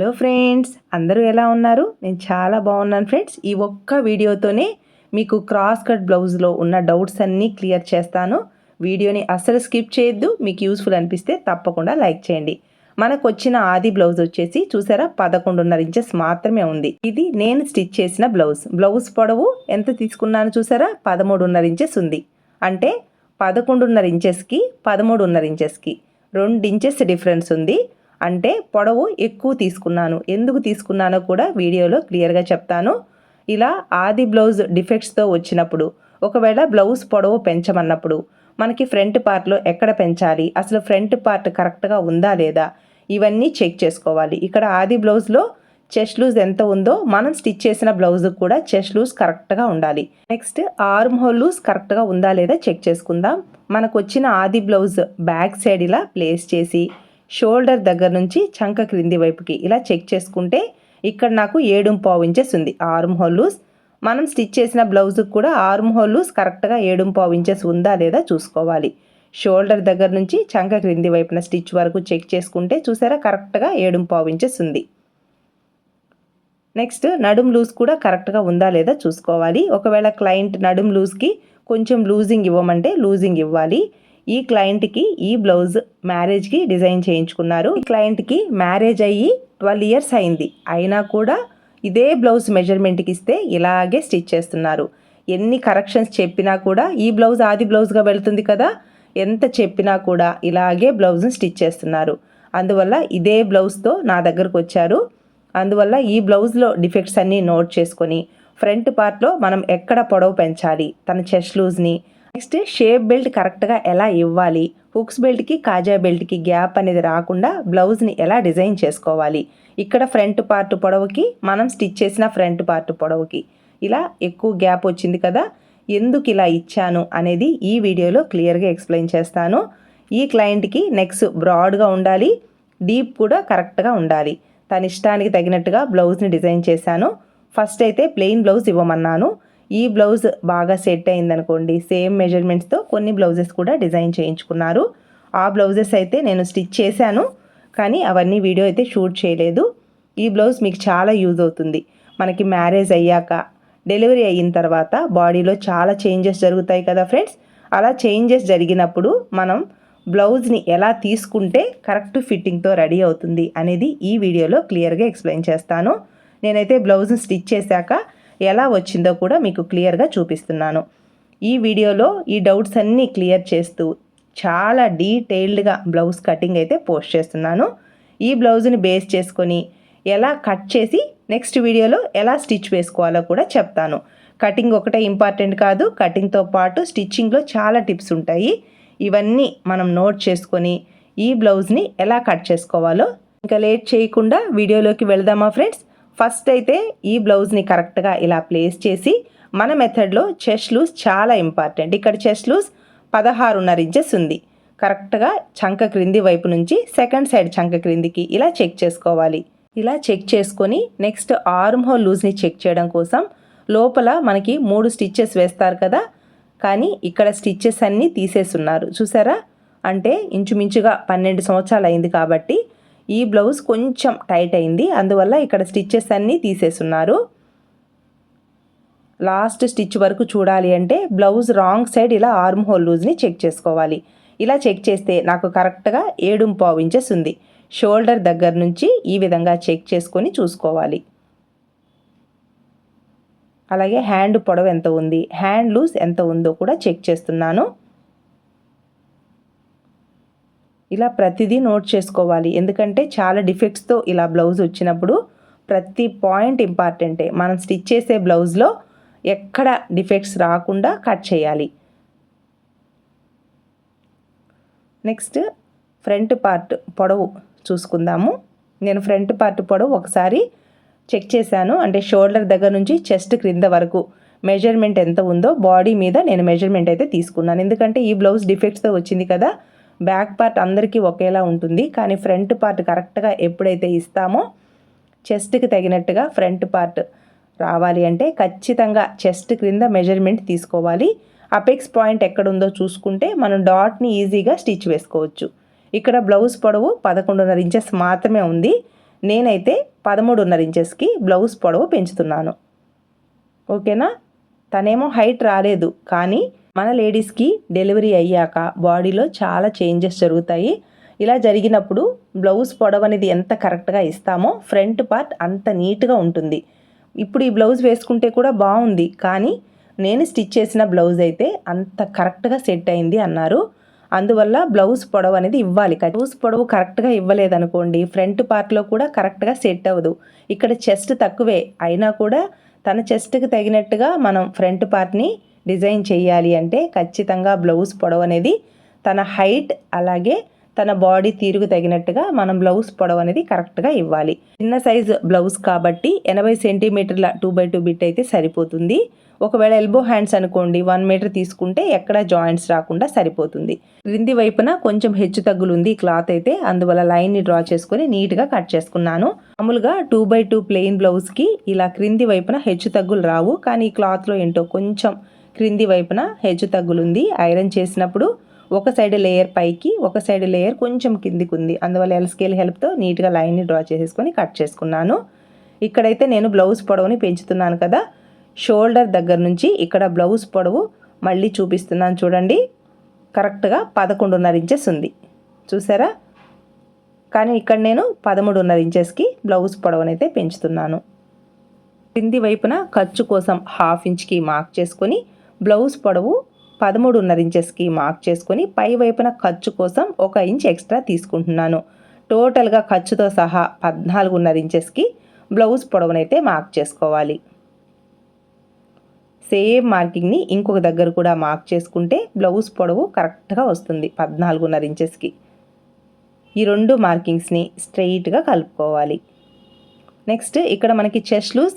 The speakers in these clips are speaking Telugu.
హలో ఫ్రెండ్స్ అందరూ ఎలా ఉన్నారు? నేను చాలా బాగున్నాను ఫ్రెండ్స్. ఈ ఒక్క వీడియోతోనే మీకు క్రాస్ కట్ బ్లౌజ్లో ఉన్న డౌట్స్ అన్నీ క్లియర్ చేస్తాను. వీడియోని అస్సలు స్కిప్ చేయొద్దు. మీకు యూస్ఫుల్ అనిపిస్తే తప్పకుండా లైక్ చేయండి. మనకు వచ్చిన ఆది బ్లౌజ్ వచ్చేసి చూసారా? పదకొండున్నర ఇంచెస్ మాత్రమే ఉంది. ఇది నేను స్టిచ్ చేసిన బ్లౌజ్. బ్లౌజ్ పొడవు ఎంత తీసుకున్నాను చూసారా? పదమూడున్నర ఇంచెస్ ఉంది. అంటే పదకొండున్నర ఇంచెస్కి పదమూడున్నర ఇంచెస్కి రెండు ఇంచెస్ డిఫరెన్స్ ఉంది. అంటే పొడవు ఎక్కువ తీసుకున్నాను. ఎందుకు తీసుకున్నానో కూడా వీడియోలో క్లియర్గా చెప్తాను. ఇలా ఆది బ్లౌజ్ డిఫెక్ట్స్తో వచ్చినప్పుడు ఒకవేళ బ్లౌజ్ పొడవు పెంచమన్నప్పుడు మనకి ఫ్రంట్ పార్ట్లో ఎక్కడ పెంచాలి? అసలు ఫ్రంట్ పార్ట్ కరెక్ట్గా ఉందా లేదా? ఇవన్నీ చెక్ చేసుకోవాలి. ఇక్కడ ఆది బ్లౌజ్లో చెస్ట్ లూజ్ ఎంత ఉందో మనం స్టిచ్ చేసిన బ్లౌజ్ కూడా చెస్ట్ లూజ్ కరెక్ట్గా ఉండాలి. నెక్స్ట్ ఆర్మ్ హోల్ లూజ్ కరెక్ట్గా ఉందా లేదా చెక్ చేసుకుందాం. మనకు వచ్చిన ఆది బ్లౌజ్ బ్యాక్ సైడ్ ఇలా ప్లేస్ చేసి షోల్డర్ దగ్గర నుంచి చంక క్రింది వైపుకి ఇలా చెక్ చేసుకుంటే ఇక్కడ నాకు ఏడు పావు ఇంచెస్ ఉంది. Arm hole loose. మనం స్టిచ్ చేసిన బ్లౌజ్కి కూడా ఆర్మ్ హోల్ లూస్ కరెక్ట్గా ఏడు పావు ఇంచెస్ ఉందా లేదా చూసుకోవాలి. షోల్డర్ దగ్గర నుంచి చంక క్రింది వైపున స్టిచ్ వరకు చెక్ చేసుకుంటే చూసారా కరెక్ట్గా ఏడు పావు ఇంచెస్ ఉంది. నెక్స్ట్ నడుం లూజ్ కూడా కరెక్ట్గా ఉందా లేదా చూసుకోవాలి. ఒకవేళ క్లయింట్ నడుం లూజ్కి కొంచెం లూజింగ్ ఇవ్వమంటే లూజింగ్ ఇవ్వాలి. ఈ క్లయింట్కి ఈ బ్లౌజ్ మ్యారేజ్కి డిజైన్ చేయించుకున్నారు. ఈ క్లయింట్కి మ్యారేజ్ అయ్యి ట్వెల్వ్ ఇయర్స్ అయింది. అయినా కూడా ఇదే బ్లౌజ్ మెజర్మెంట్కి ఇస్తే ఇలాగే స్టిచ్ చేస్తున్నారు. ఎన్ని కరెక్షన్స్ చెప్పినా కూడా ఈ బ్లౌజ్ ఆది బ్లౌజ్గా వెళ్తుంది కదా ఎంత చెప్పినా కూడా ఇలాగే బ్లౌజ్ని స్టిచ్ చేస్తున్నారు. అందువల్ల ఇదే బ్లౌజ్తో నా దగ్గరకు వచ్చారు. అందువల్ల ఈ బ్లౌజ్లో డిఫెక్ట్స్ అన్నీ నోట్ చేసుకొని ఫ్రంట్ పార్ట్లో మనం ఎక్కడ పొడవు పెంచాలి? తన చెస్ట్ లూజ్ని నెక్స్ట్ షేప్ బెల్ట్ కరెక్ట్గా ఎలా ఇవ్వాలి? హుక్స్ బెల్ట్కి కాజా బెల్ట్కి గ్యాప్ అనేది రాకుండా బ్లౌజ్ని ఎలా డిజైన్ చేసుకోవాలి? ఇక్కడ ఫ్రంట్ పార్ట్ పొడవుకి మనం స్టిచ్ చేసిన ఫ్రంట్ పార్ట్ పొడవుకి. ఇలా ఎక్కువ గ్యాప్ వచ్చింది కదా ఎందుకు ఇలా ఇచ్చాను అనేది ఈ వీడియోలో క్లియర్గా ఎక్స్ప్లెయిన్ చేస్తాను. ఈ క్లయింట్కి నెక్స్ బ్రాడ్గా ఉండాలి డీప్ కూడా కరెక్ట్గా ఉండాలి. తన ఇష్టానికి తగినట్టుగా బ్లౌజ్ని డిజైన్ చేశాను. ఫస్ట్ అయితే ప్లెయిన్ బ్లౌజ్ ఇవ్వమన్నాను. ఈ బ్లౌజ్ బాగా సెట్ అయిందనుకోండి సేమ్ మెజర్మెంట్స్తో కొన్ని బ్లౌజెస్ కూడా డిజైన్ చేయించుకున్నారు. ఆ బ్లౌజెస్ అయితే నేను స్టిచ్ చేశాను కానీ అవన్నీ వీడియో అయితే షూట్ చేయలేదు. ఈ బ్లౌజ్ మీకు చాలా యూజ్ అవుతుంది. మనకి మ్యారేజ్ అయ్యాక డెలివరీ అయిన తర్వాత బాడీలో చాలా చేంజెస్ జరుగుతాయి కదా ఫ్రెండ్స్? అలా చేంజెస్ జరిగినప్పుడు మనం బ్లౌజ్ని ఎలా తీసుకుంటే కరెక్ట్ ఫిట్టింగ్తో రెడీ అవుతుంది అనేది ఈ వీడియోలో క్లియర్గా ఎక్స్ప్లెయిన్ చేస్తాను. నేనైతే బ్లౌజ్ని స్టిచ్ చేశాక ఎలా వచ్చిందో కూడా మీకు క్లియర్గా చూపిస్తున్నాను. ఈ వీడియోలో ఈ డౌట్స్ అన్నీ క్లియర్ చేస్తూ చాలా డీటెయిల్డ్గా బ్లౌజ్ కటింగ్ అయితే పోస్ట్ చేస్తున్నాను. ఈ బ్లౌజ్ని బేస్ చేసుకొని ఎలా కట్ చేసి నెక్స్ట్ వీడియోలో ఎలా స్టిచ్ వేసుకోవాలో కూడా చెప్తాను. కటింగ్ ఒకటే ఇంపార్టెంట్ కాదు కటింగ్తో పాటు స్టిచ్చింగ్లో చాలా టిప్స్ ఉంటాయి. ఇవన్నీ మనం నోట్ చేసుకొని ఈ బ్లౌజ్ని ఎలా కట్ చేసుకోవాలో ఇంకా లేట్ చేయకుండా వీడియోలోకి వెళదామా ఫ్రెండ్స్? ఫస్ట్ అయితే ఈ బ్లౌజ్ని కరెక్ట్గా ఇలా ప్లేస్ చేసి మన మెథడ్లో చెస్ట్ లూజ్ చాలా ఇంపార్టెంట్. ఇక్కడ చెస్ట్ లూజ్ పదహారున్నర ఇంచెస్ ఉంది. కరెక్ట్గా చంక క్రింది వైపు నుంచి సెకండ్ సైడ్ చంక క్రిందికి ఇలా చెక్ చేసుకోవాలి. ఇలా చెక్ చేసుకొని నెక్స్ట్ ఆర్మ్ హోల్ లూజ్ని చెక్ చేయడం కోసం లోపల మనకి మూడు స్టిచ్చెస్ వేస్తారు కదా? కానీ ఇక్కడ స్టిచ్చెస్ అన్నీ తీసేస్తున్నారు చూసారా? అంటే ఇంచుమించుగా పన్నెండు సంవత్సరాలు అయింది కాబట్టి ఈ బ్లౌజ్ కొంచెం టైట్ అయింది. అందువల్ల ఇక్కడ స్టిచ్చెస్ అన్నీ తీసేస్తున్నారు లాస్ట్ స్టిచ్ వరకు చూడాలి అంటే బ్లౌజ్ రాంగ్ సైడ్ ఇలా ఆర్మ్ హోల్ లూజ్ని చెక్ చేసుకోవాలి. ఇలా చెక్ చేస్తే నాకు కరెక్ట్గా ఏడు పావు ఇంచెస్ ఉంది. షోల్డర్ దగ్గర నుంచి ఈ విధంగా చెక్ చేసుకొని చూసుకోవాలి. అలాగే హ్యాండ్ పొడవు ఎంత ఉంది? హ్యాండ్ లూజ్ ఎంత ఉందో కూడా చెక్ చేస్తున్నాను. ఇలా ప్రతిదీ నోట్ చేసుకోవాలి. ఎందుకంటే చాలా డిఫెక్ట్స్తో ఇలా బ్లౌజ్ వచ్చినప్పుడు ప్రతి పాయింట్ ఇంపార్టెంటే మనం స్టిచ్ చేసే బ్లౌజ్లో ఎక్కడ డిఫెక్ట్స్ రాకుండా కట్ చేయాలి. నెక్స్ట్ ఫ్రంట్ పార్ట్ పొడవు చూసుకుందాము. నేను ఫ్రంట్ పార్ట్ పొడవు ఒకసారి చెక్ చేశాను. అంటే షోల్డర్ దగ్గర నుంచి చెస్ట్ క్రింద వరకు మెజర్మెంట్ ఎంత ఉందో బాడీ మీద నేను మెజర్మెంట్ అయితే తీసుకున్నాను. ఎందుకంటే ఈ బ్లౌజ్ డిఫెక్ట్స్తో వచ్చింది కదా బ్యాక్ పార్ట్ అందరికీ ఒకేలా ఉంటుంది. కానీ ఫ్రంట్ పార్ట్ కరెక్ట్గా ఎప్పుడైతే ఇస్తామో చెస్ట్కి తగినట్టుగా ఫ్రంట్ పార్ట్ రావాలి అంటే ఖచ్చితంగా చెస్ట్ క్రింద మెజర్మెంట్ తీసుకోవాలి. అపెక్స్ పాయింట్ ఎక్కడుందో చూసుకుంటే మనం డాట్ని ఈజీగా స్టిచ్ వేసుకోవచ్చు. ఇక్కడ బ్లౌజ్ పొడవు పదకొండున్నర ఇంచెస్ మాత్రమే ఉంది. నేనైతే పదమూడున్నర ఇంచెస్కి బ్లౌజ్ పొడవు పెంచుతున్నాను. ఓకేనా? తనేమో హైట్ రాలేదు. కానీ మన లేడీస్కి డెలివరీ అయ్యాక బాడీలో చాలా చేంజెస్ జరుగుతాయి. ఇలా జరిగినప్పుడు బ్లౌజ్ పొడవు అనేది ఎంత కరెక్ట్గా ఇస్తామో ఫ్రంట్ పార్ట్ అంత నీట్గా ఉంటుంది. ఇప్పుడు ఈ బ్లౌజ్ వేసుకుంటే కూడా బాగుంది. కానీ నేను స్టిచ్ చేసిన బ్లౌజ్ అయితే అంత కరెక్ట్గా సెట్ అయింది అన్నారు. అందువల్ల బ్లౌజ్ పొడవు అనేది ఇవ్వాలి. బ్లౌజ్ పొడవు కరెక్ట్గా ఇవ్వలేదనుకోండి ఫ్రంట్ పార్ట్లో కూడా కరెక్ట్గా సెట్ అవ్వదు. ఇక్కడ చెస్ట్ తక్కువే. అయినా కూడా తన చెస్ట్కి తగినట్టుగా మనం ఫ్రంట్ పార్ట్ని డిజైన్ చేయాలి అంటే ఖచ్చితంగా బ్లౌజ్ పొడవు అనేది తన హైట్ అలాగే తన బాడీ తీరుకు తగినట్టుగా మనం బ్లౌజ్ పొడవు అనేది కరెక్ట్గా ఇవ్వాలి. చిన్న సైజ్ బ్లౌజ్ కాబట్టి ఎనభై సెంటీమీటర్ల టూ బై టూ బిట్ అయితే సరిపోతుంది. ఒకవేళ ఎల్బో హ్యాండ్స్ అనుకోండి వన్ మీటర్ తీసుకుంటే ఎక్కడ జాయింట్స్ రాకుండా సరిపోతుంది. క్రింది వైపున కొంచెం హెచ్చు తగ్గులు ఉంది క్లాత్ అయితే అందువల్ల లైన్ని డ్రా చేసుకుని నీట్గా కట్ చేసుకున్నాను. మామూలుగా టూ బై టూ ప్లెయిన్ బ్లౌజ్కి ఇలా క్రింది వైపున హెచ్చు తగ్గులు రావు. కానీ ఈ క్లాత్లో ఏంటో కొంచెం క్రింది వైపున హెచ్చు తగ్గులు ఉంది ఐరన్ చేసినప్పుడు ఒక సైడ్ లేయర్ పైకి ఒక సైడ్ లేయర్ కొంచెం కిందికి ఉంది అందువల్ల ఎల్ స్కేల్ హెల్ప్తో నీట్గా లైన్ని డ్రా చేసేసుకొని కట్ చేసుకున్నాను. ఇక్కడైతే నేను బ్లౌజ్ పొడవుని పెంచుతున్నాను కదా. షోల్డర్ దగ్గర నుంచి ఇక్కడ బ్లౌజ్ పొడవు మళ్ళీ చూపిస్తున్నాను చూడండి. కరెక్ట్గా పదకొండున్నర ఇంచెస్ ఉంది. చూసారా? కానీ ఇక్కడ నేను పదమూడున్నర ఇంచెస్కి బ్లౌజ్ పొడవునైతే పెంచుతున్నాను. కింది వైపున ఖర్చు కోసం హాఫ్ ఇంచ్కి మార్క్ చేసుకొని బ్లౌజ్ పొడవు పదమూడున్నర ఇంచెస్కి మార్క్ చేసుకొని పై వైపున ఖర్చు కోసం ఒక ఇంచ్ ఎక్స్ట్రా తీసుకుంటున్నాను. టోటల్గా ఖర్చుతో సహా పద్నాలుగున్నర ఇంచెస్కి బ్లౌజ్ పొడవునైతే మార్క్ చేసుకోవాలి. సేమ్ మార్కింగ్ని ఇంకొక దగ్గర కూడా మార్క్ చేసుకుంటే బ్లౌజ్ పొడవు కరెక్ట్గా వస్తుంది పద్నాలుగున్నర ఇంచెస్కి. ఈ రెండు మార్కింగ్స్ని స్ట్రెయిట్గా కలుపుకోవాలి. నెక్స్ట్ ఇక్కడ మనకి చెస్ట్ లూజ్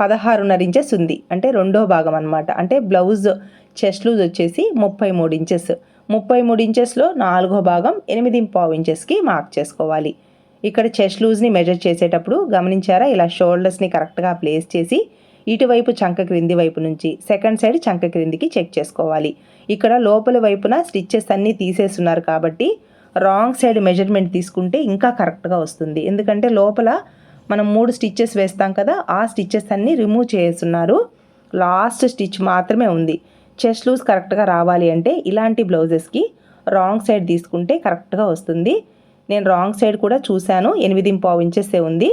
పదహారున్నర ఇంచెస్ ఉంది. అంటే రెండో భాగం అనమాట అంటే బ్లౌజ్ చెస్ట్ లూజ్ వచ్చేసి ముప్పై మూడు ఇంచెస్. ముప్పై మూడు ఇంచెస్లో నాలుగో భాగం ఎనిమిది పావు ఇంచెస్కి మార్క్ చేసుకోవాలి. ఇక్కడ చెస్ట్ లూజ్ని మెజర్ చేసేటప్పుడు గమనించారా? ఇలా షోల్డర్స్ని కరెక్ట్గా ప్లేస్ చేసి ఇటువైపు చంక క్రింది వైపు నుంచి సెకండ్ సైడ్ చంక క్రిందికి చెక్ చేసుకోవాలి. ఇక్కడ లోపల వైపున స్టిచ్చెస్ అన్నీ తీసేస్తున్నారు కాబట్టి రాంగ్ సైడ్ మెజర్మెంట్ తీసుకుంటే ఇంకా కరెక్ట్గా వస్తుంది. ఎందుకంటే లోపల మనం మూడు స్టిచ్చెస్ వేస్తాం కదా ఆ స్టిచ్చెస్ అన్నీ రిమూవ్ చేస్తున్నారు. లాస్ట్ స్టిచ్ మాత్రమే ఉంది. చెస్ట్ లూజ్ కరెక్ట్గా రావాలి అంటే ఇలాంటి బ్లౌజెస్కి రాంగ్ సైడ్ తీసుకుంటే కరెక్ట్గా వస్తుంది. నేను రాంగ్ సైడ్ కూడా చూశాను ఎనిమిది పావు ఇంచెసే ఉంది.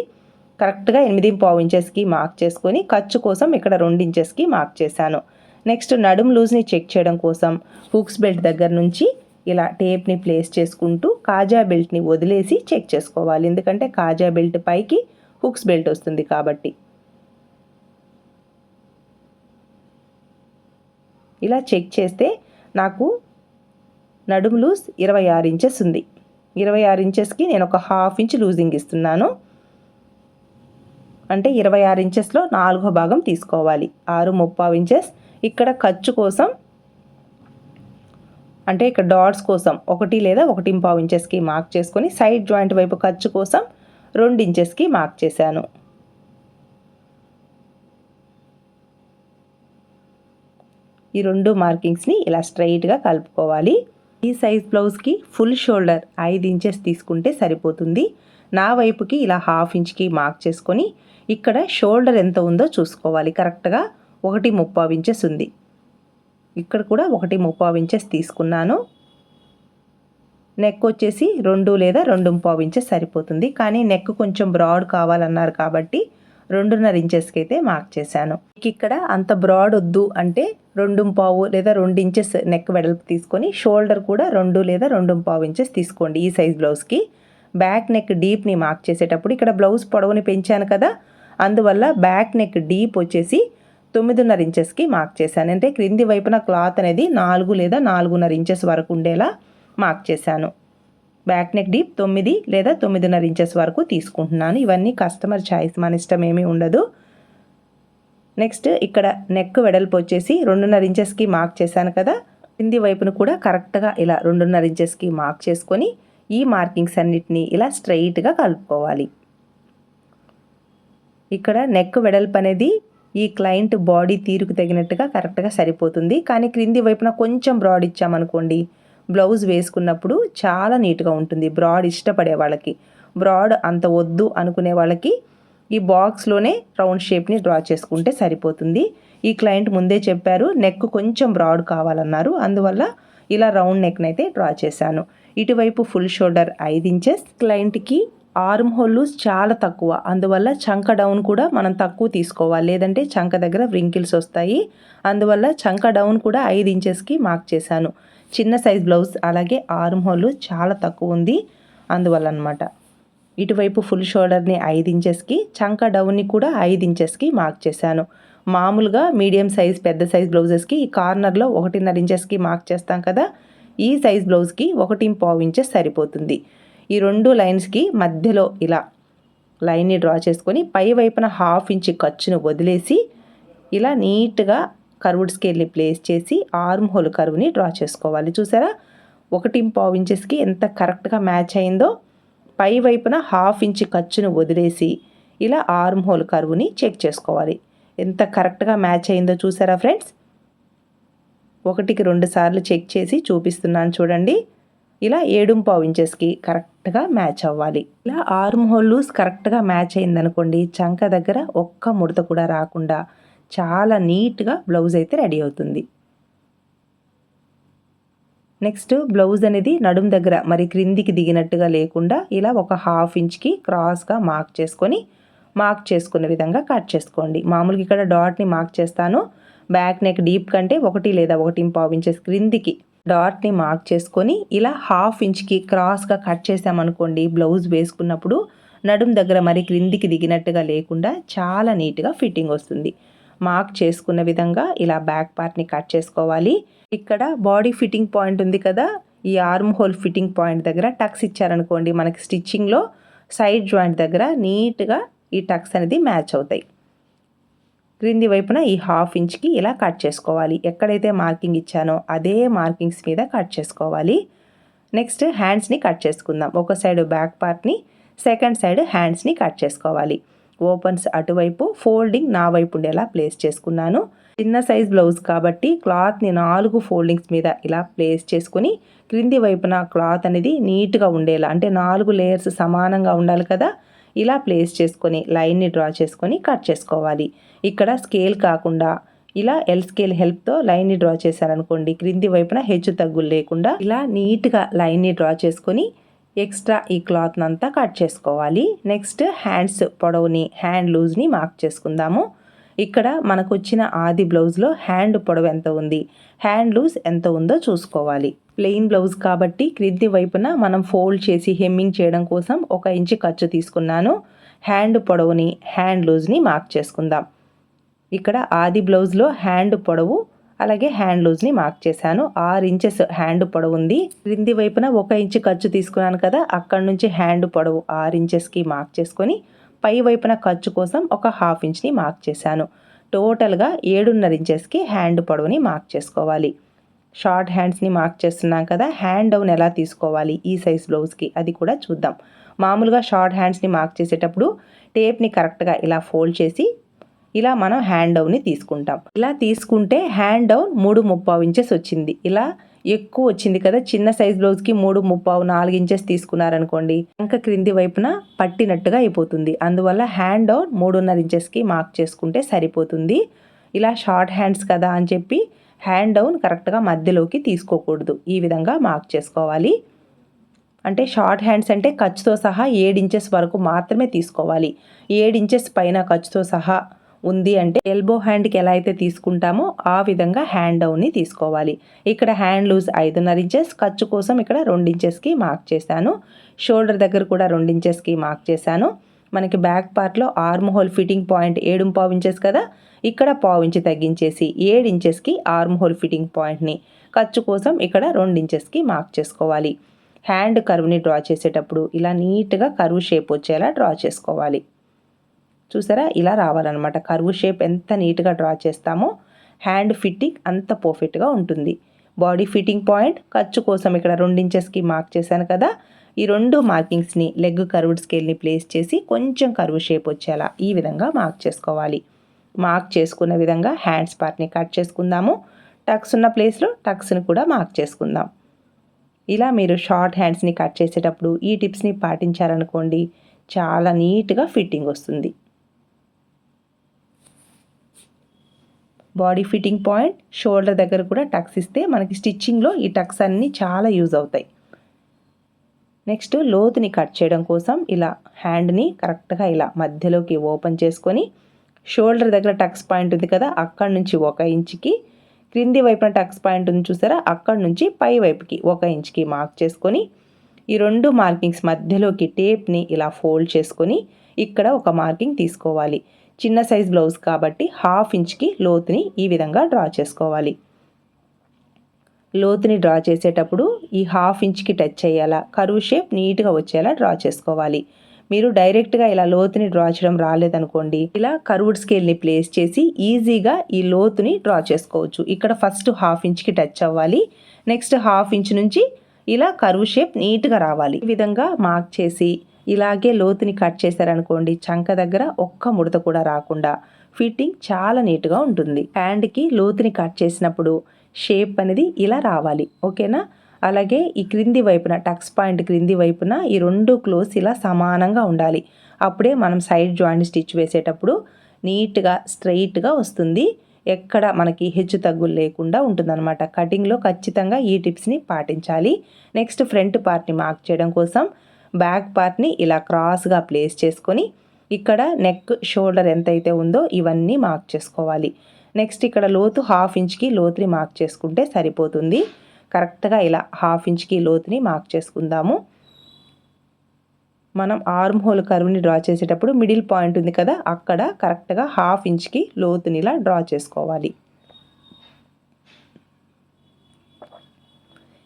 కరెక్ట్గా ఎనిమిది పావు ఇంచెస్కి మార్క్ చేసుకొని ఖర్చు కోసం ఇక్కడ రెండు ఇంచెస్కి మార్క్ చేశాను. నెక్స్ట్ నడుం లూజ్ని చెక్ చేయడం కోసం హుక్స్ బెల్ట్ దగ్గర నుంచి ఇలా టేప్ని ప్లేస్ చేసుకుంటూ కాజా బెల్ట్ని వదిలేసి చెక్ చేసుకోవాలి. ఎందుకంటే కాజా బెల్ట్ పైకి హుక్స్ బెల్ట్ వస్తుంది కాబట్టి. ఇలా చెక్ చేస్తే నాకు నడుము లూజ్ ఇరవై ఆరు ఇంచెస్ ఉంది. ఇరవై ఆరు ఇంచెస్కి నేను ఒక హాఫ్ ఇంచ్ లూజింగ్ ఇస్తున్నాను. అంటే ఇరవై ఆరు ఇంచెస్లో నాలుగో భాగం తీసుకోవాలి. ఆరు ముప్పావు ఇంచెస్. ఇక్కడ ఖర్చు కోసం అంటే ఇక్కడ డాట్స్ కోసం ఒకటి లేదా ఒకటి పావు ఇంచెస్కి మార్క్ చేసుకొని సైడ్ జాయింట్ వైపు ఖర్చు కోసం రెండు ఇంచెస్కి మార్క్ చేశాను. ఈ రెండు మార్కింగ్స్ని ఇలా స్ట్రైట్గా కలుపుకోవాలి. ఈ సైజ్ బ్లౌజ్కి ఫుల్ షోల్డర్ ఐదు ఇంచెస్ తీసుకుంటే సరిపోతుంది. నా వైపుకి ఇలా హాఫ్ ఇంచ్కి మార్క్ చేసుకొని ఇక్కడ షోల్డర్ ఎంత ఉందో చూసుకోవాలి. కరెక్ట్గా ఒకటి ముప్పావు ఇంచెస్ ఉంది. ఇక్కడ కూడా ఒకటి ముప్పావు ఇంచెస్ తీసుకున్నాను. నెక్ వచ్చేసి రెండు లేదా రెండు పావు ఇంచెస్ సరిపోతుంది. కానీ నెక్ కొంచెం బ్రాడ్ కావాలన్నారు కాబట్టి రెండున్నర ఇంచెస్కి అయితే మార్క్ చేశాను. ఇక్కడ అంత బ్రాడ్ వద్దు అంటే రెండు పావు లేదా రెండు ఇంచెస్ నెక్ వెడల్పు తీసుకొని షోల్డర్ కూడా రెండు లేదా రెండు పావు ఇంచెస్ తీసుకోండి ఈ సైజ్ బ్లౌజ్కి బ్యాక్ నెక్ డీప్ని మార్క్ చేసేటప్పుడు ఇక్కడ బ్లౌజ్ పొడవుని పెంచాను కదా అందువల్ల బ్యాక్ నెక్ డీప్ వచ్చేసి తొమ్మిదిన్నర ఇంచెస్కి మార్క్ చేశాను. అంటే క్రింది వైపున క్లాత్ అనేది నాలుగు లేదా నాలుగున్నర ఇంచెస్ వరకు ఉండేలా మార్క్ చేశాను. బ్యాక్ నెక్ డీప్ తొమ్మిది లేదా తొమ్మిదిన్నర ఇంచెస్ వరకు తీసుకుంటున్నాను. ఇవన్నీ కస్టమర్ ఛాయిస్ మన ఇష్టం ఏమీ ఉండదు. నెక్స్ట్ ఇక్కడ నెక్ వెడల్పు వచ్చేసి రెండున్నర ఇంచెస్కి మార్క్ చేశాను కదా. కింది వైపును కూడా కరెక్ట్గా ఇలా రెండున్నర ఇంచెస్కి మార్క్ చేసుకొని ఈ మార్కింగ్స్ అన్నిటినీ ఇలా స్ట్రైట్గా కలుపుకోవాలి. ఇక్కడ నెక్ వెడల్పు అనేది ఈ క్లయింట్ బాడీ తీరుకు తగినట్టుగా కరెక్ట్గా సరిపోతుంది. కానీ క్రింది వైపున కొంచెం బ్రాడ్ ఇచ్చామనుకోండి బ్లౌజ్ వేసుకున్నప్పుడు చాలా నీట్గా ఉంటుంది. బ్రాడ్ ఇష్టపడే వాళ్ళకి. బ్రాడ్ అంత వద్దు అనుకునే వాళ్ళకి ఈ బాక్స్లోనే రౌండ్ షేప్ని డ్రా చేసుకుంటే సరిపోతుంది. ఈ క్లయింట్ ముందే చెప్పారు నెక్ కొంచెం బ్రాడ్ కావాలన్నారు. అందువల్ల ఇలా రౌండ్ నెక్ని అయితే డ్రా చేశాను. ఇటువైపు ఫుల్ షోల్డర్ ఐదు ఇంచెస్. క్లయింట్కి ఆర్మ్ హోల్స్ చాలా తక్కువ. అందువల్ల చంక డౌన్ కూడా మనం తక్కువ తీసుకోవాలి. లేదంటే చంక దగ్గర వ్రింకిల్స్ వస్తాయి. అందువల్ల చంక డౌన్ కూడా ఐదు ఇంచెస్కి మార్క్ చేశాను. చిన్న సైజ్ బ్లౌజ్ అలాగే ఆర్మ్ హోల్ చాలా తక్కువ ఉంది. అందువల్ల అనమాట ఇటువైపు ఫుల్ షోల్డర్ని ఐదు ఇంచెస్కి చంక డౌన్ని కూడా ఐదు ఇంచెస్కి మార్క్ చేశాను. మామూలుగా మీడియం సైజ్ పెద్ద సైజ్ బ్లౌజెస్కి ఈ కార్నర్లో ఒకటిన్నర ఇంచెస్కి మార్క్ చేస్తాం కదా ఈ సైజ్ బ్లౌజ్కి ఒకటి పావు ఇంచెస్ సరిపోతుంది. ఈ రెండు లైన్స్కి మధ్యలో ఇలా లైన్ని డ్రా చేసుకొని పై వైపున హాఫ్ ఇంచ్ ఖర్చును వదిలేసి ఇలా నీట్గా కర్వుడ్ స్కేల్ని ప్లేస్ చేసి ఆర్మ్ హోల్ కర్వ్ని డ్రా చేసుకోవాలి. చూసారా? ఒకటి పావు ఇంచెస్కి ఎంత కరెక్ట్గా మ్యాచ్ అయిందో పై వైపున హాఫ్ ఇంచ్ ఖర్చును వదిలేసి ఇలా ఆర్మ్ హోల్ కర్వ్ని చెక్ చేసుకోవాలి. ఎంత కరెక్ట్గా మ్యాచ్ అయిందో చూసారా ఫ్రెండ్స్? ఒకటికి రెండు సార్లు చెక్ చేసి చూపిస్తున్నాను చూడండి. ఇలా ఏడుం పావు ఇంచెస్కి కరెక్ట్గా మ్యాచ్ అవ్వాలి. ఇలా ఆర్మ్ హోల్ లూస్ కరెక్ట్గా మ్యాచ్ అయిందనుకోండి చంక దగ్గర ఒక్క ముడత కూడా రాకుండా చాలా నీట్గా బ్లౌజ్ అయితే రెడీ అవుతుంది. నెక్స్ట్ బ్లౌజ్ అనేది నడుం దగ్గర మరి క్రిందికి దిగినట్టుగా లేకుండా ఇలా ఒక హాఫ్ ఇంచ్కి క్రాస్గా మార్క్ చేసుకొని మార్క్ చేసుకునే విధంగా కట్ చేసుకోండి. మామూలుగా ఇక్కడ డాట్ని మార్క్ చేస్తాను. బ్యాక్ నెక్ డీప్ కంటే ఒకటి లేదా ఒకటి పావు ఇంచెస్ క్రిందికి డాట్ని మార్క్ చేసుకొని ఇలా హాఫ్ ఇంచ్కి క్రాస్గా కట్ చేసామనుకోండి బ్లౌజ్ వేసుకున్నప్పుడు నడుం దగ్గర మరి క్రిందికి దిగినట్టుగా లేకుండా చాలా నీట్గా ఫిట్టింగ్ వస్తుంది. మార్క్ చేసుకున్న విధంగా ఇలా బ్యాక్ పార్ట్ని కట్ చేసుకోవాలి. ఇక్కడ బాడీ ఫిట్టింగ్ పాయింట్ ఉంది కదా ఈ ఆర్మ్ హోల్ ఫిట్టింగ్ పాయింట్ దగ్గర టక్స్ ఇచ్చారనుకోండి మనకి స్టిచ్చింగ్లో సైడ్ జాయింట్ దగ్గర నీట్గా ఈ టక్స్ అనేది మ్యాచ్ అవుతాయి. క్రింది వైపున ఈ హాఫ్ ఇంచ్కి ఇలా కట్ చేసుకోవాలి. ఎక్కడైతే మార్కింగ్ ఇచ్చానో అదే మార్కింగ్స్ మీద కట్ చేసుకోవాలి. నెక్స్ట్ హ్యాండ్స్ని కట్ చేసుకుందాం. ఒక సైడ్ బ్యాక్ పార్ట్ని సెకండ్ సైడ్ హ్యాండ్స్ని కట్ చేసుకోవాలి. ఓపెన్స్ అటువైపు ఫోల్డింగ్ నా వైపు ఉండేలా ప్లేస్ చేసుకున్నాను. చిన్న సైజ్ బ్లౌజ్ కాబట్టి క్లాత్ని నాలుగు ఫోల్డింగ్స్ మీద ఇలా ప్లేస్ చేసుకొని క్రింది వైపున క్లాత్ అనేది నీట్గా ఉండేలా అంటే నాలుగు లేయర్స్ సమానంగా ఉండాలి కదా ఇలా ప్లేస్ చేసుకొని లైన్ని డ్రా చేసుకొని కట్ చేసుకోవాలి. ఇక్కడ స్కేల్ కాకుండా ఇలా ఎల్ స్కేల్ హెల్ప్తో లైన్ని డ్రా చేశారనుకోండి క్రింది వైపున హెచ్చు తగ్గులు లేకుండా ఇలా నీట్గా లైన్ని డ్రా చేసుకొని ఎక్స్ట్రా ఈ క్లాత్ అంతా కట్ చేసుకోవాలి. నెక్స్ట్ హ్యాండ్స్ పొడవుని హ్యాండ్ లూజ్ని మార్క్ చేసుకుందాము. ఇక్కడ మనకు వచ్చిన ఆది బ్లౌజ్లో హ్యాండ్ పొడవు ఎంత ఉంది హ్యాండ్ లూజ్ ఎంత ఉందో చూసుకోవాలి. ప్లెయిన్ బ్లౌజ్ కాబట్టి క్రింది వైపున మనం ఫోల్డ్ చేసి హెమ్మింగ్ చేయడం కోసం ఒక ఇంచు ఖర్చు తీసుకున్నాను. హ్యాండ్ పొడవుని హ్యాండ్ లూజ్ని మార్క్ చేసుకుందాం. ఇక్కడ ఆది బ్లౌజ్లో హ్యాండ్ పొడవు అలాగే హ్యాండ్ లూజ్ని మార్క్ చేశాను. ఆరు ఇంచెస్ హ్యాండ్ పొడవు ఉంది. క్రింది వైపున ఒక ఇంచు ఖర్చు తీసుకున్నాను కదా అక్కడ నుంచి హ్యాండ్ పొడవు ఆరు ఇంచెస్కి మార్క్ చేసుకొని పై వైపున ఖర్చు కోసం ఒక హాఫ్ ఇంచ్ని మార్క్ చేశాను. టోటల్గా ఏడున్నర ఇంచెస్కి హ్యాండ్ పొడవుని మార్క్ చేసుకోవాలి. షార్ట్ హ్యాండ్స్ని మార్క్ చేస్తున్నాం కదా హ్యాండ్ డౌన్ ఎలా తీసుకోవాలి ఈ సైజ్ బ్లౌజ్కి అది కూడా చూద్దాం. మామూలుగా షార్ట్ హ్యాండ్స్ని మార్క్ చేసేటప్పుడు టేప్ని కరెక్ట్గా ఇలా ఫోల్డ్ చేసి ఇలా మనం హ్యాండ్ డౌన్ని తీసుకుంటాం. ఇలా తీసుకుంటే హ్యాండ్ డౌన్ మూడు ముప్పావు ఇంచెస్ వచ్చింది. ఇలా ఎక్కువ వచ్చింది కదా చిన్న సైజ్ బ్లౌజ్కి మూడు ముప్పావు నాలుగు ఇంచెస్ తీసుకున్నారనుకోండి ఇంకా క్రింది వైపున పట్టినట్టుగా అయిపోతుంది. అందువల్ల హ్యాండ్ డౌన్ మూడున్నర ఇంచెస్కి మార్క్ చేసుకుంటే సరిపోతుంది. ఇలా షార్ట్ హ్యాండ్స్ కదా అని చెప్పి హ్యాండ్ డౌన్ కరెక్ట్గా మధ్యలోకి తీసుకోకూడదు. ఈ విధంగా మార్క్ చేసుకోవాలి. అంటే షార్ట్ హ్యాండ్స్ అంటే ఖర్చుతో సహా ఏడు ఇంచెస్ వరకు మాత్రమే తీసుకోవాలి. ఏడు ఇంచెస్ పైన ఖర్చుతో సహా ఉంది అంటే ఎల్బో హ్యాండ్కి ఎలా అయితే తీసుకుంటామో ఆ విధంగా హ్యాండ్ డౌన్ని తీసుకోవాలి. ఇక్కడ హ్యాండ్ లూజ్ ఐదున్నర ఇంచెస్ ఖర్చు కోసం ఇక్కడ రెండు ఇంచెస్కి మార్క్ చేశాను. షోల్డర్ దగ్గర కూడా రెండు ఇంచెస్కి మార్క్ చేశాను. మనకి బ్యాక్ పార్ట్లో ఆర్మ్ హోల్ ఫిట్టింగ్ పాయింట్ ఏడు పావు ఇంచెస్ కదా? ఇక్కడ పావు ఇంచు తగ్గించేసి ఏడు ఇంచెస్కి ఆర్మ్ హోల్ ఫిట్టింగ్ పాయింట్ని ఖర్చు కోసం ఇక్కడ రెండు ఇంచెస్కి మార్క్ చేసుకోవాలి. హ్యాండ్ కర్వ్ని డ్రా చేసేటప్పుడు ఇలా నీట్గా కర్వ్ షేప్ వచ్చేలా డ్రా చేసుకోవాలి. చూసారా? ఇలా రావాలన్నమాట. కర్వ్ షేప్ ఎంత నీట్గా డ్రా చేస్తామో హ్యాండ్ ఫిట్టింగ్ అంత పర్ఫెక్ట్గా ఉంటుంది. బాడీ ఫిట్టింగ్ పాయింట్ ఖర్చు కోసం ఇక్కడ రెండు ఇంచెస్కి మార్క్ చేశాను కదా. ఈ రెండు మార్కింగ్స్ని లెగ్ కర్వ్డ్ స్కేల్ని ప్లేస్ చేసి కొంచెం కర్వ్ షేప్ వచ్చేలా ఈ విధంగా మార్క్ చేసుకోవాలి. మార్క్ చేసుకున్న విధంగా హ్యాండ్స్ పార్ట్ని కట్ చేసుకుందాము. టక్స్ ఉన్న ప్లేస్లో టక్స్ని కూడా మార్క్ చేసుకుందాం. ఇలా మీరు షార్ట్ హ్యాండ్స్ని కట్ చేసేటప్పుడు ఈ టిప్స్ని పాటించారనుకోండి చాలా నీట్గా ఫిట్టింగ్ వస్తుంది. బాడీ ఫిట్టింగ్ పాయింట్ షోల్డర్ దగ్గర కూడా టక్స్ ఇస్తే మనకి స్టిచ్చింగ్లో ఈ టక్స్ అన్నీ చాలా యూజ్ అవుతాయి. నెక్స్ట్ లోతుని కట్ చేయడం కోసం ఇలా హ్యాండ్ని కరెక్ట్గా ఇలా మధ్యలోకి ఓపెన్ చేసుకొని షోల్డర్ దగ్గర టక్స్ పాయింట్ ఉంది కదా అక్కడి నుంచి ఒక ఇంచుకి క్రింది వైపున టక్స్ పాయింట్ ఉంది చూసారా అక్కడి నుంచి పై వైపుకి ఒక ఇంచుకి మార్క్ చేసుకొని ఈ రెండు మార్కింగ్స్ మధ్యలోకి టేప్ని ఇలా ఫోల్డ్ చేసుకొని ఇక్కడ ఒక మార్కింగ్ తీసుకోవాలి. చిన్న సైజ్ బ్లౌజ్ కాబట్టి హాఫ్ ఇంచ్కి లోతుని ఈ విధంగా డ్రా చేసుకోవాలి. లోతుని డ్రా చేసేటప్పుడు ఈ హాఫ్ ఇంచ్కి టచ్ అయ్యేలా కరువు షేప్ నీట్గా వచ్చేలా డ్రా చేసుకోవాలి. మీరు డైరెక్ట్గా ఇలా లోతుని డ్రా చేయడం రాలేదనుకోండి ఇలా కర్వ్డ్ స్కేల్ని ప్లేస్ చేసి ఈజీగా ఈ లోతుని డ్రా చేసుకోవచ్చు. ఇక్కడ ఫస్ట్ హాఫ్ ఇంచ్కి టచ్ అవ్వాలి నెక్స్ట్ హాఫ్ ఇంచ్ నుంచి ఇలా కరువు షేప్ నీట్గా రావాలి. ఈ విధంగా మార్క్ చేసి ఇలాగే లోతుని కట్ చేశారనుకోండి చంక దగ్గర ఒక్క ముడత కూడా రాకుండా ఫిట్టింగ్ చాలా నీట్గా ఉంటుంది. హ్యాండ్కి లోతుని కట్ చేసినప్పుడు షేప్ అనేది ఇలా రావాలి ఓకేనా? అలాగే ఈ క్రింది వైపున టక్స్ పాయింట్ క్రింది వైపున ఈ రెండు క్లోజ్ ఇలా సమానంగా ఉండాలి. అప్పుడే మనం సైడ్ జాయింట్ స్టిచ్ వేసేటప్పుడు నీట్గా స్ట్రైట్గా వస్తుంది. ఎక్కడ మనకి హెచ్చు తగ్గులు లేకుండా ఉంటుందన్నమాట. కటింగ్లో ఖచ్చితంగా ఈ టిప్స్ని పాటించాలి. నెక్స్ట్ ఫ్రంట్ పార్ట్ని మార్క్ చేయడం కోసం బ్యాక్ పార్ట్ని ఇలా క్రాస్గా ప్లేస్ చేసుకొని ఇక్కడ నెక్ షోల్డర్ ఎంతైతే ఉందో ఇవన్నీ మార్క్ చేసుకోవాలి. నెక్స్ట్ ఇక్కడ లోతు హాఫ్ ఇంచ్కి లోతుని మార్క్ చేసుకుంటే సరిపోతుంది. కరెక్ట్గా ఇలా హాఫ్ ఇంచ్కి లోతుని మార్క్ చేసుకుందాము. మనం ఆర్మ్ హోల్ కర్వ్ని డ్రా చేసేటప్పుడు మిడిల్ పాయింట్ ఉంది కదా అక్కడ కరెక్ట్గా హాఫ్ ఇంచ్కి లోతుని ఇలా డ్రా చేసుకోవాలి.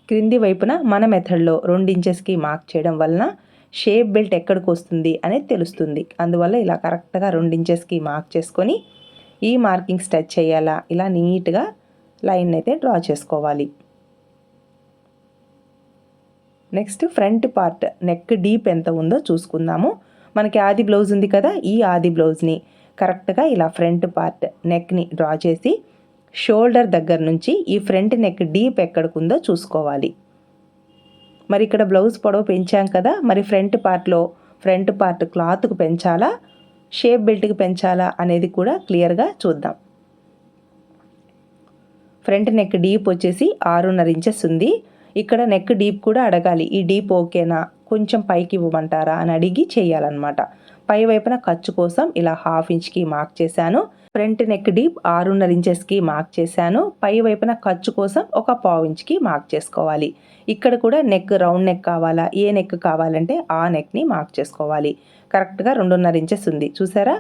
క్రింది వైపున మన మెథడ్లో రెండు ఇంచెస్కి మార్క్ చేయడం వలన షేప్ బెల్ట్ ఎక్కడికి వస్తుంది అనేది తెలుస్తుంది. అందువల్ల ఇలా కరెక్ట్గా రెండు ఇంచెస్కి మార్క్ చేసుకొని ఈ మార్కింగ్స్ టచ్ చేయాలా? ఇలా నీట్గా లైన్ అయితే డ్రా చేసుకోవాలి. Next front part neck deep ఎంత ఉందో చూసుకుందాము. మనకి ఆది బ్లౌజ్ ఉంది కదా ఈ ఆది బ్లౌజ్ని కరెక్ట్గా ఇలా ఫ్రంట్ పార్ట్ నెక్ని డ్రా చేసి షోల్డర్ దగ్గర నుంచి ఈ ఫ్రంట్ నెక్ డీప్ ఎక్కడికుందో చూసుకోవాలి. మరి ఇక్కడ బ్లౌజ్ పొడవు పెంచాం కదా మరి ఫ్రంట్ పార్ట్లో ఫ్రంట్ పార్ట్ క్లాత్కు పెంచాలా షేప్ బెల్ట్కి పెంచాలా అనేది కూడా క్లియర్గా చూద్దాం. ఫ్రంట్ నెక్ డీప్ వచ్చేసి ఆరున్నర ఇంచెస్ ఉంది. ఇక్కడ నెక్ డీప్ కూడా అడగాలి ఈ డీప్ ఓకేనా కొంచెం పైకి ఇవ్వమంటారా అని అడిగి చేయాలన్నమాట. పై వైపున ఖర్చు కోసం ఇలా హాఫ్ ఇంచ్కి మార్క్ చేశాను. ఫ్రంట్ నెక్ డీప్ ఆరున్నర ఇంచెస్కి మార్క్ చేశాను. పై వైపున ఖర్చు కోసం ఒక పావు ఇంచ్కి మార్క్ చేసుకోవాలి. ఇక్కడ కూడా నెక్ రౌండ్ నెక్ కావాలా? ఏ నెక్ కావాలంటే ఆ నెక్ని మార్క్ చేసుకోవాలి. కరెక్ట్గా రెండున్నర ఇంచెస్ ఉంది. చూసారా?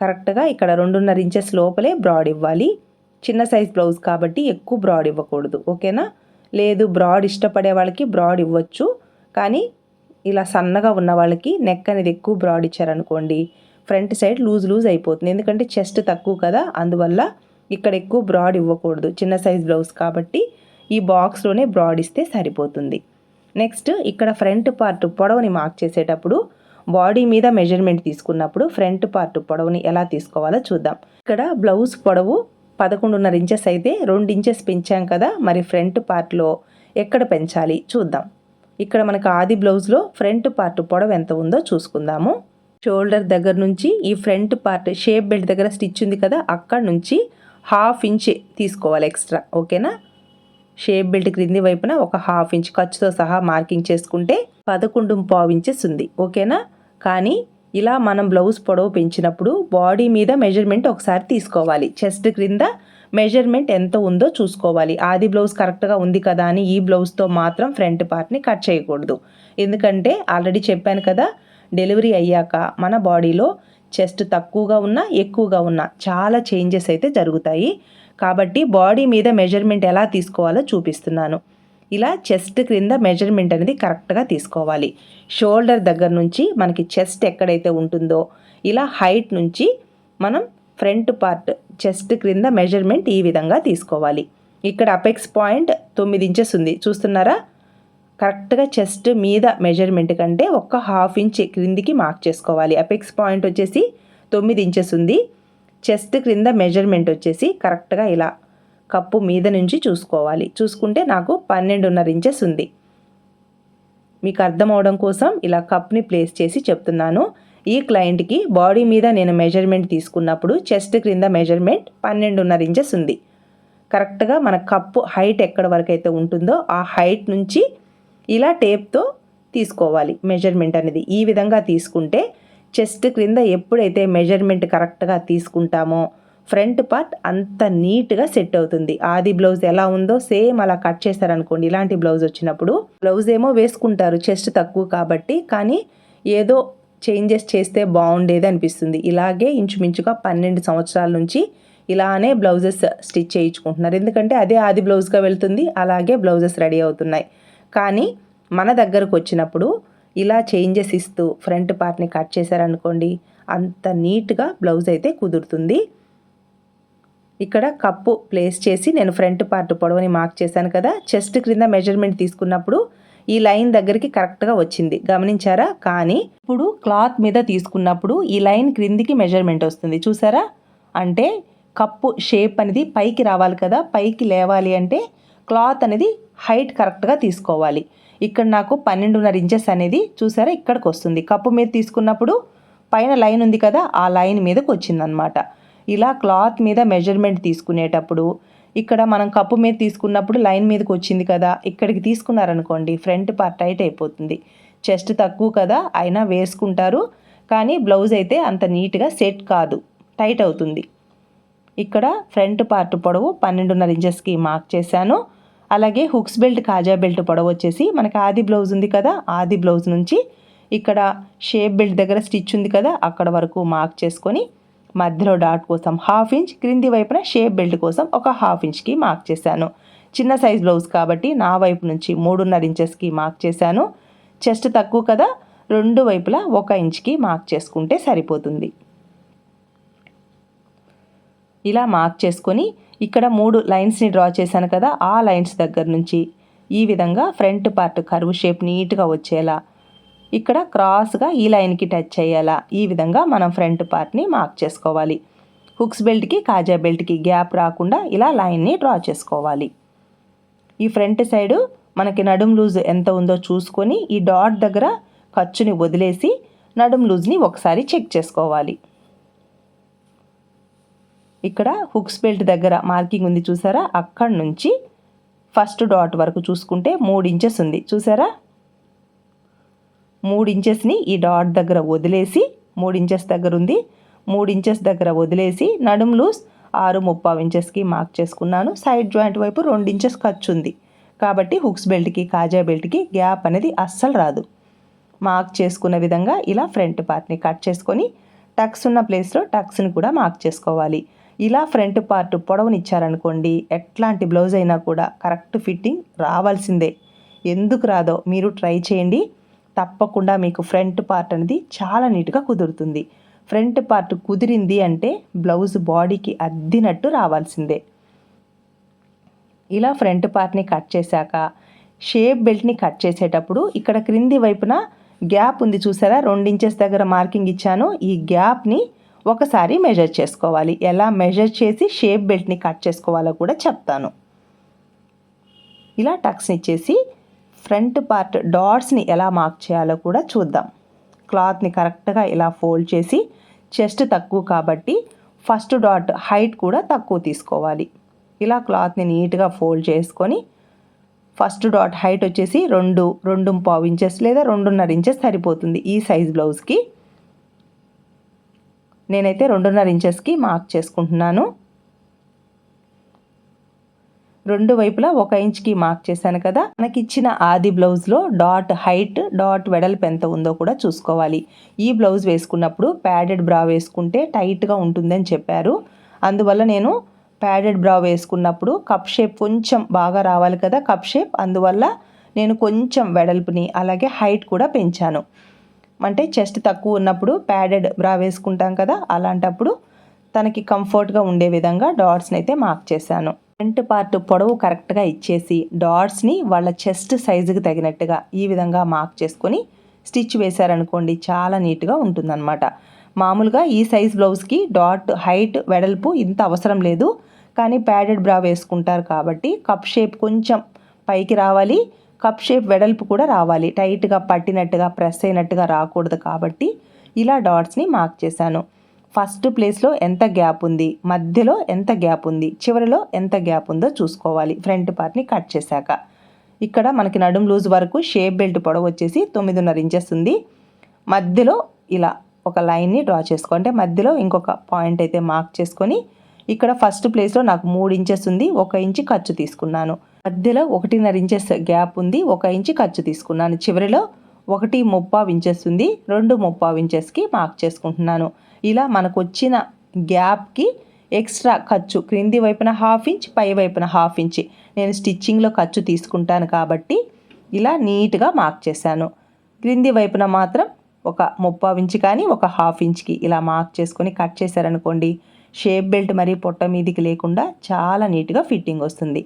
కరెక్ట్గా ఇక్కడ రెండున్నర ఇంచెస్ లోపలే బ్రాడ్ ఇవ్వాలి. చిన్న సైజ్ బ్లౌజ్ కాబట్టి ఎక్కువ బ్రాడ్ ఇవ్వకూడదు. ఓకేనా? లేదు బ్రాడ్ ఇష్టపడే వాళ్ళకి బ్రాడ్ ఇవ్వచ్చు. కానీ ఇలా సన్నగా ఉన్న వాళ్ళకి నెక్ అనేది ఎక్కువ బ్రాడ్ ఇచ్చారనుకోండి ఫ్రంట్ సైడ్ లూజ్ లూజ్ అయిపోతుంది. ఎందుకంటే చెస్ట్ తక్కువ కదా అందువల్ల ఇక్కడ ఎక్కువ బ్రాడ్ ఇవ్వకూడదు. చిన్న సైజ్ బ్లౌజ్ కాబట్టి ఈ బాక్స్లోనే బ్రాడ్ ఇస్తే సరిపోతుంది. నెక్స్ట్ ఇక్కడ ఫ్రంట్ పార్ట్ పొడవుని మార్క్ చేసేటప్పుడు బాడీ మీద మెజర్మెంట్ తీసుకున్నప్పుడు ఫ్రంట్ పార్ట్ పొడవుని ఎలా తీసుకోవాలో చూద్దాం. ఇక్కడ బ్లౌజ్ పొడవు పదకొండున్నర ఇంచెస్ అయితే రెండు ఇంచెస్ పెంచాం కదా మరి ఫ్రంట్ పార్ట్లో ఎక్కడ పెంచాలి చూద్దాం. ఇక్కడ మనకు ఆది బ్లౌజ్లో ఫ్రంట్ పార్ట్ పొడవు ఎంత ఉందో చూసుకుందాము. షోల్డర్ దగ్గర నుంచి ఈ ఫ్రంట్ పార్ట్ షేప్ బెల్ట్ దగ్గర స్టిచ్ ఉంది కదా అక్కడ నుంచి హాఫ్ ఇంచ్ తీసుకోవాలి ఎక్స్ట్రా ఓకేనా? షేప్ బెల్ట్ క్రింది వైపున ఒక హాఫ్ ఇంచ్ ఖర్చుతో సహా మార్కింగ్ చేసుకుంటే పదకొండు పావు ఇంచెస్ ఉంది ఓకేనా? కానీ ఇలా మనం బ్లౌజ్ పొడవు పెంచినప్పుడు బాడీ మీద మెజర్మెంట్ ఒకసారి తీసుకోవాలి. చెస్ట్ క్రింద మెజర్మెంట్ ఎంత ఉందో చూసుకోవాలి. ఆది బ్లౌజ్ కరెక్ట్గా ఉంది కదా అని ఈ బ్లౌజ్తో మాత్రం ఫ్రంట్ పార్ట్ని కట్ చేయకూడదు. ఎందుకంటే ఆల్రెడీ చెప్పాను కదా డెలివరీ అయ్యాక మన బాడీలో చెస్ట్ తక్కువగా ఉన్నా ఎక్కువగా ఉన్నా చాలా చేంజెస్ అయితే జరుగుతాయి. కాబట్టి బాడీ మీద మెజర్మెంట్ ఎలా తీసుకోవాలో చూపిస్తున్నాను. ఇలా చెస్ట్ క్రింద మెజర్మెంట్ అనేది కరెక్ట్గా తీసుకోవాలి. షోల్డర్ దగ్గర నుంచి మనకి చెస్ట్ ఎక్కడైతే ఉంటుందో ఇలా హైట్ నుంచి మనం ఫ్రంట్ పార్ట్ చెస్ట్ క్రింద మెజర్మెంట్ ఈ విధంగా తీసుకోవాలి. ఇక్కడ అపెక్స్ పాయింట్ తొమ్మిది ఇంచెస్ ఉంది. చూస్తున్నారా? కరెక్ట్గా చెస్ట్ మీద మెజర్మెంట్ కంటే ఒక్క హాఫ్ ఇంచ్ క్రిందికి మార్క్ చేసుకోవాలి. అపెక్స్ పాయింట్ వచ్చేసి తొమ్మిది ఇంచెస్ ఉంది. చెస్ట్ క్రింద మెజర్మెంట్ వచ్చేసి కరెక్ట్గా ఇలా కప్పు మీద నుంచి చూసుకోవాలి. చూసుకుంటే నాకు పన్నెండున్నర ఇంచెస్ ఉంది. మీకు అర్థం అవడం కోసం ఇలా కప్ని ప్లేస్ చేసి చెప్తున్నాను. ఈ క్లయింట్కి బాడీ మీద నేను మెజర్మెంట్ తీసుకున్నప్పుడు చెస్ట్ క్రింద మెజర్మెంట్ పన్నెండున్నర ఇంచెస్ ఉంది. కరెక్ట్గా మన కప్పు హైట్ ఎక్కడ వరకు అయితే ఉంటుందో ఆ హైట్ నుంచి ఇలా టేప్తో తీసుకోవాలి మెజర్మెంట్ అనేది. ఈ విధంగా తీసుకుంటే చెస్ట్ క్రింద ఎప్పుడైతే మెజర్మెంట్ కరెక్ట్గా తీసుకుంటామో ఫ్రంట్ పార్ట్ అంత నీట్గా సెట్ అవుతుంది. ఆది బ్లౌజ్ ఎలా ఉందో సేమ్ అలా కట్ చేశారనుకోండి ఇలాంటి బ్లౌజ్ వచ్చినప్పుడు బ్లౌజ్ ఏమో వేసుకుంటారు చెస్ట్ తక్కువ కాబట్టి కానీ ఏదో చేంజెస్ చేస్తే బాగుండేది అనిపిస్తుంది. ఇలాగే ఇంచుమించుగా పన్నెండు సంవత్సరాల నుంచి ఇలానే బ్లౌజెస్ స్టిచ్ చేయించుకుంటున్నారు. ఎందుకంటే అదే ఆది బ్లౌజ్గా వెళ్తుంది అలాగే బ్లౌజెస్ రెడీ అవుతున్నాయి. కానీ మన దగ్గరకు వచ్చినప్పుడు ఇలా చేంజెస్ ఇస్తూ ఫ్రంట్ పార్ట్ని కట్ చేశారనుకోండి అంత నీట్గా బ్లౌజ్ అయితే కుదురుతుంది. ఇక్కడ కప్పు ప్లేస్ చేసి నేను ఫ్రంట్ పార్ట్ పొడవని మార్క్ చేశాను కదా చెస్ట్ క్రింద మెజర్మెంట్ తీసుకున్నప్పుడు ఈ లైన్ దగ్గరికి కరెక్ట్గా వచ్చింది. గమనించారా? కానీ ఇప్పుడు క్లాత్ మీద తీసుకున్నప్పుడు ఈ లైన్ క్రిందికి మెజర్మెంట్ వస్తుంది. చూసారా? అంటే కప్పు షేప్ అనేది పైకి రావాలి కదా పైకి లేవాలి అంటే క్లాత్ అనేది హైట్ కరెక్ట్గా తీసుకోవాలి. ఇక్కడ నాకు పన్నెండున్నర ఇంచెస్ అనేది చూసారా ఇక్కడికి వస్తుంది కప్పు మీద తీసుకున్నప్పుడు పైన లైన్ ఉంది కదా ఆ లైన్ మీదకి వచ్చిందనమాట. ఇలా క్లాత్ మీద మెజర్మెంట్ తీసుకునేటప్పుడు ఇక్కడ మనం కప్పు మీద తీసుకున్నప్పుడు లైన్ మీదకి వచ్చింది కదా ఇక్కడికి తీసుకున్నారనుకోండి ఫ్రంట్ పార్ట్ టైట్ అయిపోతుంది. చెస్ట్ తక్కువ కదా అయినా వేసుకుంటారు. కానీ బ్లౌజ్ అయితే అంత నీట్గా సెట్ కాదు టైట్ అవుతుంది. ఇక్కడ ఫ్రంట్ పార్ట్ పొడవు పన్నెండున్నర ఇంచెస్కి మార్క్ చేశాను. అలాగే హుక్స్ బెల్ట్ కాజా బెల్ట్ పొడవు వచ్చేసి మనకి ఆది బ్లౌజ్ ఉంది కదా ఆది బ్లౌజ్ నుంచి ఇక్కడ షేప్ బెల్ట్ దగ్గర స్టిచ్ ఉంది కదా అక్కడ వరకు మార్క్ చేసుకొని మధ్యలో డాట్ కోసం హాఫ్ ఇంచ్ క్రింది వైపున షేప్ బెల్ట్ కోసం ఒక హాఫ్ ఇంచ్కి మార్క్ చేశాను. చిన్న సైజ్ బ్లౌజ్ కాబట్టి నా వైపు నుంచి మూడున్నర ఇంచెస్కి మార్క్ చేశాను. చెస్ట్ తక్కువ కదా రెండు వైపులా ఒక ఇంచ్కి మార్క్ చేసుకుంటే సరిపోతుంది. ఇలా మార్క్ చేసుకొని ఇక్కడ మూడు లైన్స్ని డ్రా చేశాను కదా ఆ లైన్స్ దగ్గర నుంచి. ఈ విధంగా ఫ్రంట్ పార్ట్ కరువు షేప్ నీట్గా వచ్చేలా. ఇక్కడ క్రాస్గా ఈ లైన్కి టచ్ అయ్యేలా ఈ విధంగా మనం ఫ్రంట్ పార్ట్ని మార్క్ చేసుకోవాలి. హుక్స్ బెల్ట్కి కాజా బెల్ట్కి గ్యాప్ రాకుండా ఇలా లైన్ని డ్రా చేసుకోవాలి. ఈ ఫ్రంట్ సైడు మనకి నడుం లూజ్ ఎంత ఉందో చూసుకొని ఈ డాట్ దగ్గర ఖర్చుని వదిలేసి నడుం లూజ్ని ఒకసారి చెక్ చేసుకోవాలి. ఇక్కడ హుక్స్ బెల్ట్ దగ్గర మార్కింగ్ ఉంది చూసారా? అక్కడి నుంచి ఫస్ట్ డాట్ వరకు చూసుకుంటే మూడు ఇంచెస్ ఉంది. చూసారా? మూడు ఇంచెస్ని ఈ డాట్ దగ్గర వదిలేసి మూడు ఇంచెస్ దగ్గర ఉంది. మూడు ఇంచెస్ దగ్గర వదిలేసి నడుం లూస్ ఆరు ముప్పావు ఇంచెస్కి మార్క్ చేసుకున్నాను. సైడ్ జాయింట్ వైపు రెండు ఇంచెస్ ఖర్చు ఉంది. కాబట్టి హుక్స్ బెల్ట్కి కాజా బెల్ట్కి గ్యాప్ అనేది అస్సలు రాదు. మార్క్ చేసుకున్న విధంగా ఇలా ఫ్రంట్ పార్ట్ని కట్ చేసుకొని టక్స్ ఉన్న ప్లేస్లో టక్స్ని కూడా మార్క్ చేసుకోవాలి. ఇలా ఫ్రంట్ పార్ట్ పొడవునిచ్చారనుకోండి ఎట్లాంటి బ్లౌజ్ అయినా కూడా కరెక్ట్ ఫిట్టింగ్ రావాల్సిందే. ఎందుకు రాదో మీరు ట్రై చేయండి. తప్పకుండా మీకు ఫ్రంట్ పార్ట్ అనేది చాలా నీట్గా కుదురుతుంది. ఫ్రంట్ పార్ట్ కుదిరింది అంటే బ్లౌజ్ బాడీకి అద్దినట్టు రావాల్సిందే. ఇలా ఫ్రంట్ పార్ట్ని కట్ చేశాక షేప్ బెల్ట్ని కట్ చేసేటప్పుడు ఇక్కడ క్రింది వైపున గ్యాప్ ఉంది చూసారా? రెండు ఇంచెస్ దగ్గర మార్కింగ్ ఇచ్చాను. ఈ గ్యాప్ని ఒకసారి మెజర్ చేసుకోవాలి. ఎలా మెజర్ చేసి షేప్ బెల్ట్ని కట్ చేసుకోవాలో కూడా చెప్తాను. ఇలా టక్స్ని ఇచ్చేసి ఫ్రంట్ పార్ట్ డాట్స్ని ఎలా మార్క్ చేయాలో కూడా చూద్దాం. క్లాత్ని కరెక్ట్గా ఇలా ఫోల్డ్ చేసి చెస్ట్ తక్కువ కాబట్టి ఫస్ట్ డాట్ హైట్ కూడా తక్కువ తీసుకోవాలి. ఇలా క్లాత్ని నీట్గా ఫోల్డ్ చేసుకొని ఫస్ట్ డాట్ హైట్ వచ్చేసి రెండు రెండు పావు ఇంచెస్ లేదా రెండున్నర ఇంచెస్ సరిపోతుంది ఈ సైజ్ బ్లౌజ్కి నేనైతే రెండున్నర ఇంచెస్కి మార్క్ చేసుకుంటున్నాను. రెండు వైపులా ఒక ఇంచ్కి మార్క్ చేశాను కదా. మనకి ఇచ్చిన ఆది బ్లౌజ్లో డాట్ హైట్ డాట్ వెడల్పు ఎంత ఉందో కూడా చూసుకోవాలి. ఈ బ్లౌజ్ వేసుకున్నప్పుడు ప్యాడెడ్ బ్రా వేసుకుంటే టైట్గా ఉంటుందని చెప్పారు. అందువల్ల నేను ప్యాడెడ్ బ్రా వేసుకున్నప్పుడు కప్ షేప్ కొంచెం బాగా రావాలి కదా కప్ షేప్. అందువల్ల నేను కొంచెం వెడల్పుని అలాగే హైట్ కూడా పెంచాను. అంటే చెస్ట్ తక్కువ ఉన్నప్పుడు ప్యాడెడ్ బ్రా వేసుకుంటాం కదా అలాంటప్పుడు తనకి కంఫర్ట్గా ఉండే విధంగా డాట్స్ని అయితే మార్క్ చేశాను. ఫ్రంట్ పార్ట్ పొడవు కరెక్ట్గా ఇచ్చేసి డాట్స్ని వాళ్ళ చెస్ట్ సైజుకి తగినట్టుగా ఈ విధంగా మార్క్ చేసుకొని స్టిచ్ వేశారనుకోండి చాలా నీట్గా ఉంటుందన్నమాట. మామూలుగా ఈ సైజ్ బ్లౌజ్కి డాట్ హైట్ వెడల్పు ఇంత అవసరం లేదు. కానీ ప్యాడెడ్ బ్రా వేసుకుంటారు కాబట్టి కప్ షేప్ కొంచెం పైకి రావాలి. కప్ షేప్ వెడల్పు కూడా రావాలి. టైట్గా పట్టినట్టుగా ప్రెస్ అయినట్టుగా రాకూడదు కాబట్టి ఇలా డాట్స్ని మార్క్ చేశాను. ఫస్ట్ ప్లేస్లో ఎంత గ్యాప్ ఉంది? మధ్యలో ఎంత గ్యాప్ ఉంది? చివరిలో ఎంత గ్యాప్ ఉందో చూసుకోవాలి. ఫ్రంట్ పార్ట్ని కట్ చేశాక. ఇక్కడ మనకి నడుం లూజ్ వరకు షేప్ బెల్ట్ పొడవు వచ్చేసి తొమ్మిదిన్నర ఇంచెస్ ఉంది. మధ్యలో ఇలా ఒక లైన్ని డ్రా చేసుకో. అంటే మధ్యలో ఇంకొక పాయింట్ అయితే మార్క్ చేసుకొని ఇక్కడ ఫస్ట్ ప్లేస్లో నాకు మూడు ఇంచెస్ ఉంది ఒక ఇంచు ఖర్చు తీసుకున్నాను. మధ్యలో ఒకటిన్నర ఇంచెస్ గ్యాప్ ఉంది ఒక ఇంచు ఖర్చు తీసుకున్నాను. చివరిలో ఒకటి ముప్పావు ఇంచెస్ ఉంది రెండు ముప్పావు ఇంచెస్కి మార్క్ చేసుకుంటున్నాను. ఇలా మనకు వచ్చిన గ్యాప్కి ఎక్స్ట్రా ఖర్చు క్రింది వైపున హాఫ్ ఇంచ్ పై వైపున హాఫ్ ఇంచ్ నేను స్టిచ్చింగ్లో ఖర్చు తీసుకుంటాను కాబట్టి ఇలా నీట్గా మార్క్ చేశాను. క్రింది వైపున మాత్రం ఒక ముప్పావు ఇంచ్ కానీ ఒక హాఫ్ ఇంచ్కి ఇలా మార్క్ చేసుకొని కట్ చేశారనుకోండి షేప్ బెల్ట్ మరి పొట్ట మీదికి లేకుండా చాలా నీట్గా ఫిట్టింగ్ వస్తుంది.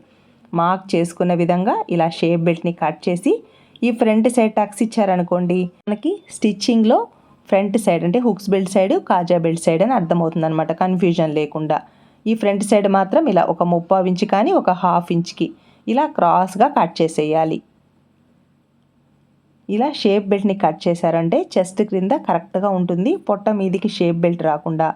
మార్క్ చేసుకున్న విధంగా ఇలా షేప్ బెల్ట్ని కట్ చేసి ఈ ఫ్రంట్ సైడ్ టక్స్ ఇచ్చారనుకోండి మనకి స్టిచ్చింగ్లో ఫ్రంట్ సైడ్ అంటే హుక్స్ బెల్ట్ సైడ్ కాజా బెల్ట్ సైడ్ అని అర్థమవుతుంది అనమాట కన్ఫ్యూజన్ లేకుండా. ఈ ఫ్రంట్ సైడ్ మాత్రం ఇలా ఒక ముప్పావు ఇంచ్ కానీ ఒక హాఫ్ ఇంచ్కి ఇలా క్రాస్గా కట్ చేసేయాలి. ఇలా షేప్ బెల్ట్ని కట్ చేశారంటే చెస్ట్ క్రింద కరెక్ట్గా ఉంటుంది పొట్ట మీదికి షేప్ బెల్ట్ రాకుండా.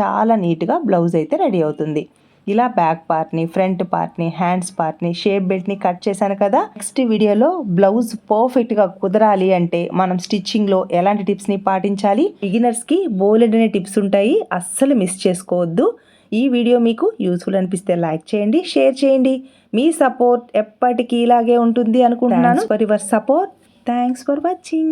చాలా నీట్గా బ్లౌజ్ అయితే రెడీ అవుతుంది. ఇలా బ్యాక్ పార్ట్ని ఫ్రంట్ పార్ట్ని హ్యాండ్స్ పార్ట్ని షేప్ బెల్ట్ని కట్ చేశాను కదా! నెక్స్ట్ వీడియోలో బ్లౌజ్ పర్ఫెక్ట్గా కుదరాలి అంటే మనం స్టిచ్చింగ్లో ఎలాంటి టిప్స్ని పాటించాలి? బిగినర్స్కి బోలెడ్ అనే టిప్స్ ఉంటాయి. అస్సలు మిస్ చేసుకోవద్దు. ఈ వీడియో మీకు యూస్ఫుల్ అనిపిస్తే లైక్ చేయండి షేర్ చేయండి. మీ సపోర్ట్ ఎప్పటికీ ఇలాగే ఉంటుంది అనుకుంటున్నాను. For your support thanks for watching